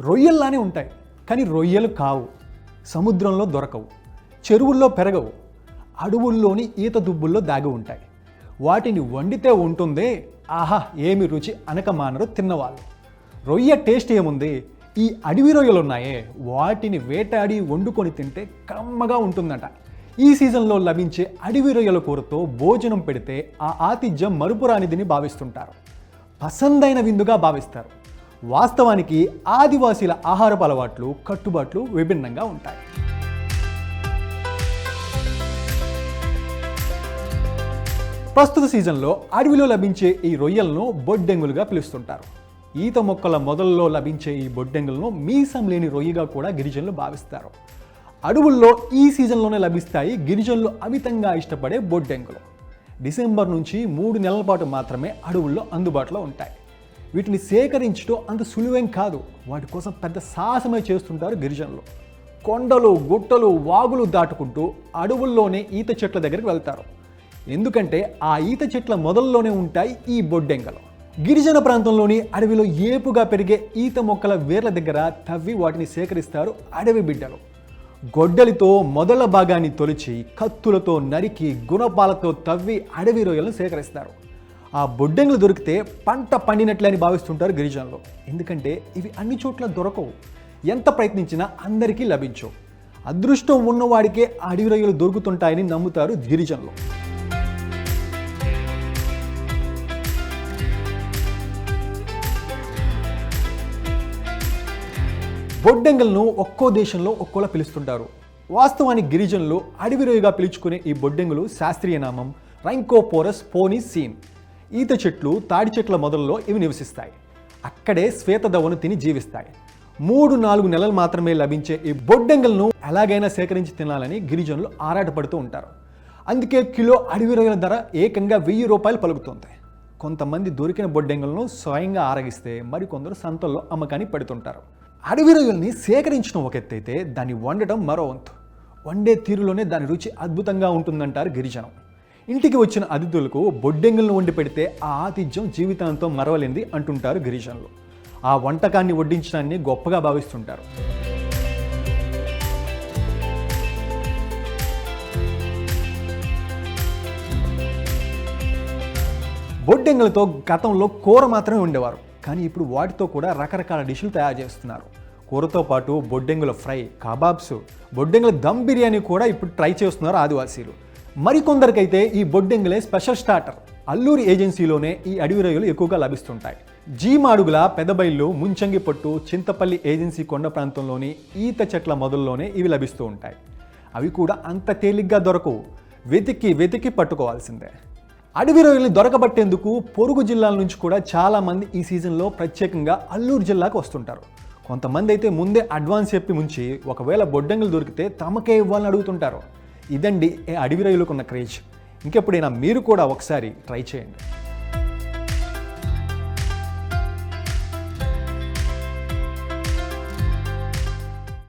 రొయ్యల్లానే ఉంటాయి కానీ రొయ్యలు కావు సముద్రంలో దొరకవు చెరువుల్లో పెరగవు అడవుల్లోని ఈత దుబ్బుల్లో దాగి ఉంటాయి. వాటిని వండితే ఉంటుందే ఆహా ఏమి రుచి అనక మానరు తిన్నవాళ్ళు. రొయ్య టేస్ట్ ఏముంది? ఈ అడవి రొయ్యలు ఉన్నాయే వాటిని వేటాడి వండుకొని తింటే కమ్మగా ఉంటుందట. ఈ సీజన్లో లభించే అడవి రొయ్యల కూరతో భోజనం పెడితే ఆ ఆతిథ్యం మరుపురానిదిని భావిస్తుంటారు. పసందైన విందుగా భావిస్తారు. వాస్తవానికి ఆదివాసీల ఆహారపు అలవాట్లు కట్టుబాట్లు విభిన్నంగా ఉంటాయి. ప్రస్తుత సీజన్లో అడవిలో లభించే ఈ రొయ్యలను బొడ్డెంగులుగా పిలుస్తుంటారు. ఈత మొక్కల మొదల్లో లభించే ఈ బొడ్డెంగులను మీసం లేని రొయ్యగా కూడా గిరిజనులు భావిస్తారు. అడవుల్లో ఈ సీజన్లోనే లభిస్తాయి గిరిజనులు అమితంగా ఇష్టపడే బొడ్డెంగులు. డిసెంబర్ నుంచి మూడు నెలల పాటు మాత్రమే అడవుల్లో అందుబాటులో ఉంటాయి. వీటిని సేకరించడం అంత సులువేం కాదు. వాటి కోసం పెద్ద సాహసమే చేస్తుంటారు గిరిజనులు. కొండలు గుట్టలు వాగులు దాటుకుంటూ అడవుల్లోనే ఈత చెట్ల దగ్గరికి వెళ్తారు. ఎందుకంటే ఆ ఈత చెట్ల మొదల్లోనే ఉంటాయి ఈ బొడ్డెంగలు. గిరిజన ప్రాంతంలోని అడవిలో ఏపుగా పెరిగే ఈత మొక్కల వేర్ల దగ్గర తవ్వి వాటిని సేకరిస్తారు అడవి బిడ్డలు. గొడ్డలితో మొదల భాగాన్ని తొలిచి కత్తులతో నరికి గుణపాలతో తవ్వి అడవి రొయ్యలను సేకరిస్తారు. ఆ బొడ్డెంగులు దొరికితే పంట పండినట్లే అని భావిస్తుంటారు గిరిజనులు. ఎందుకంటే ఇవి అన్ని చోట్ల దొరకవు. ఎంత ప్రయత్నించినా అందరికీ లభించవు. అదృష్టం ఉన్నవాడికే అడవి రొయ్యలు దొరుకుతుంటాయని నమ్ముతారు గిరిజనులు. బొడ్డెంగలను ఒక్కో దేశంలో ఒక్కోలా పిలుస్తుంటారు. వాస్తవానికి గిరిజనులు అడవి రొయ్యగా పిలుచుకునే ఈ బొడ్డెంగులు శాస్త్రీయ నామం రైంకోపోరస్ పోనీ సీన్. ఈత చెట్లు తాడి చెట్ల మొదల్లో ఇవి నివసిస్తాయి. అక్కడే శ్వేతదవను తిని జీవిస్తాయి. మూడు నాలుగు నెలలు మాత్రమే లభించే ఈ బొడ్డెంగలను ఎలాగైనా సేకరించి తినాలని గిరిజనులు ఆరాటపడుతూ ఉంటారు. అందుకే కిలో అడవి రొయ్యల ధర ఏకంగా వెయ్యి రూపాయలు పలుకుతుంది. కొంతమంది దొరికిన బొడ్డెంగలను స్వయంగా ఆరగిస్తే మరికొందరు సంతల్లో అమ్మకాన్ని పెడుతుంటారు. అడవి రొయ్యల్ని సేకరించడం ఒక ఎత్తైతే దాన్ని వండటం మరో వంతు. వండే తీరులోనే దాని రుచి అద్భుతంగా ఉంటుందంటారు గిరిజనం. ఇంటికి వచ్చిన అతిథులకు బొడ్డెంగులను వండి పెడితే ఆ ఆతిథ్యం జీవితాంతం మరవలేంది అంటుంటారు గిరిజనులు. ఆ వంటకాన్ని వడ్డించడాన్ని గొప్పగా భావిస్తుంటారు. బొడ్డెంగులతో గతంలో కూర మాత్రమే ఉండేవారు కానీ ఇప్పుడు వాటితో కూడా రకరకాల డిష్లు తయారు చేస్తున్నారు. కూరతో పాటు బొడ్డెంగుల ఫ్రై కబాబ్స్ బొడ్డెంగుల దమ్ బిర్యానీ కూడా ఇప్పుడు ట్రై చేస్తున్నారు ఆదివాసీలు. మరికొందరికైతే ఈ బొడ్డెంగులే స్పెషల్ స్టార్టర్. అల్లూరి ఏజెన్సీలోనే ఈ అడవి రొయ్యలు ఎక్కువగా లభిస్తుంటాయి. జీమాడుగుల పెదబైళ్ళు ముంచంగి పట్టు చింతపల్లి ఏజెన్సీ కొండ ప్రాంతంలోని ఈత చెట్ల మొదల్లోనే ఇవి లభిస్తూ ఉంటాయి. అవి కూడా అంత తేలిగ్గా దొరకవు వెతికి వెతికి పట్టుకోవాల్సిందే. అడవి రొయ్యలు దొరకబట్టేందుకు పొరుగు జిల్లాల నుంచి కూడా చాలామంది ఈ సీజన్లో ప్రత్యేకంగా అల్లూరు జిల్లాకు వస్తుంటారు. కొంతమంది అయితే ముందే అడ్వాన్స్ చెప్పి ముంచి ఒకవేళ బొడ్డంగులు దొరికితే తమకే ఇవ్వాలని అడుగుతుంటారు. ఇదండి అడవి రైలుకున్న క్రేజ్. ఇంకెప్పుడైనా మీరు కూడా ఒకసారి ట్రై చేయండి.